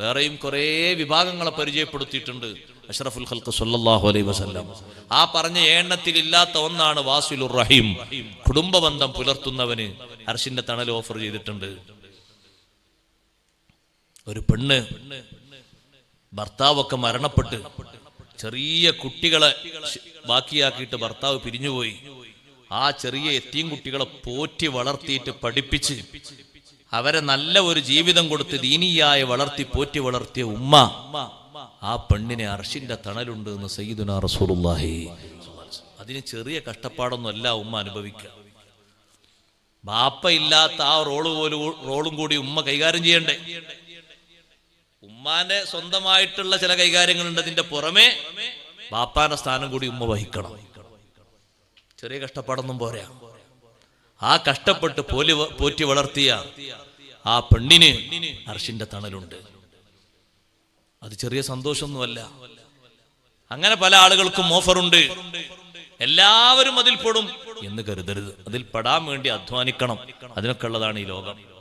വേറെയും കുറേ വിഭാഗങ്ങളെ പരിചയപ്പെടുത്തിയിട്ടുണ്ട്. അഷ്റഫുൽ ഖൽക്ക് സല്ലാഹു അലൈ വസല്ലം. ആ പറഞ്ഞ എണ്ണത്തിൽ ഇല്ലാത്ത ഒന്നാണ് വാസിലുർ റഹീം. കുടുംബ ബന്ധം പുലർത്തുന്നവന് അർഷിന്റെ തണൽ ഓഫർ ചെയ്തിട്ടുണ്ട്. ഒരു പെണ്ണ് ഭർത്താവൊക്കെ മരണപ്പെട്ട് ചെറിയ കുട്ടികളെ ബാക്കിയാക്കിയിട്ട് ഭർത്താവ് പിരിഞ്ഞുപോയി. ആ ചെറിയ എത്തിയും കുട്ടികളെ പോറ്റി വളർത്തിയിട്ട് പഠിപ്പിച്ച് അവരെ നല്ല ഒരു ജീവിതം കൊടുത്ത് ദീനിയായി വളർത്തി പോറ്റി വളർത്തിയ ഉമ്മ ആ പെണ്ണിനെ അർഷിന്റെ തണലുണ്ട് എന്ന് സയ്യിദുന റസൂലുള്ളാഹി. അതിന് ചെറിയ കഷ്ടപ്പാടൊന്നും അല്ല ഉമ്മ അനുഭവിക്കുക. ബാപ്പ ഇല്ലാത്ത ആ റോൾ പോലും റോളും കൂടി ഉമ്മ കൈകാര്യം ചെയ്യണ്ടേ? ഉമ്മാന്റെ സ്വന്തമായിട്ടുള്ള ചില കൈകാര്യങ്ങളുണ്ട് അതിന്റെ പുറമെ ബാപ്പാന്റെ സ്ഥാനം കൂടി ഉമ്മ വഹിക്കണം. ചെറിയ കഷ്ടപ്പാടൊന്നും പോരാ. ആ കഷ്ടപ്പെട്ട് പോലി പോറ്റി വളർത്തിയ ആ പെണ്ണിന് അർഷിന്റെ തണലുണ്ട്. അത് ചെറിയ സന്തോഷമൊന്നുമല്ല. അങ്ങനെ പല ആളുകൾക്കും ഓഫറുണ്ട്. എല്ലാവരും അതിൽ പെടും എന്ന് കരുതരുത്. അതിൽ പെടാൻ വേണ്ടി അധ്വാനിക്കണം. അതിനൊക്കെ ഉള്ളതാണ് ഈ ലോകം.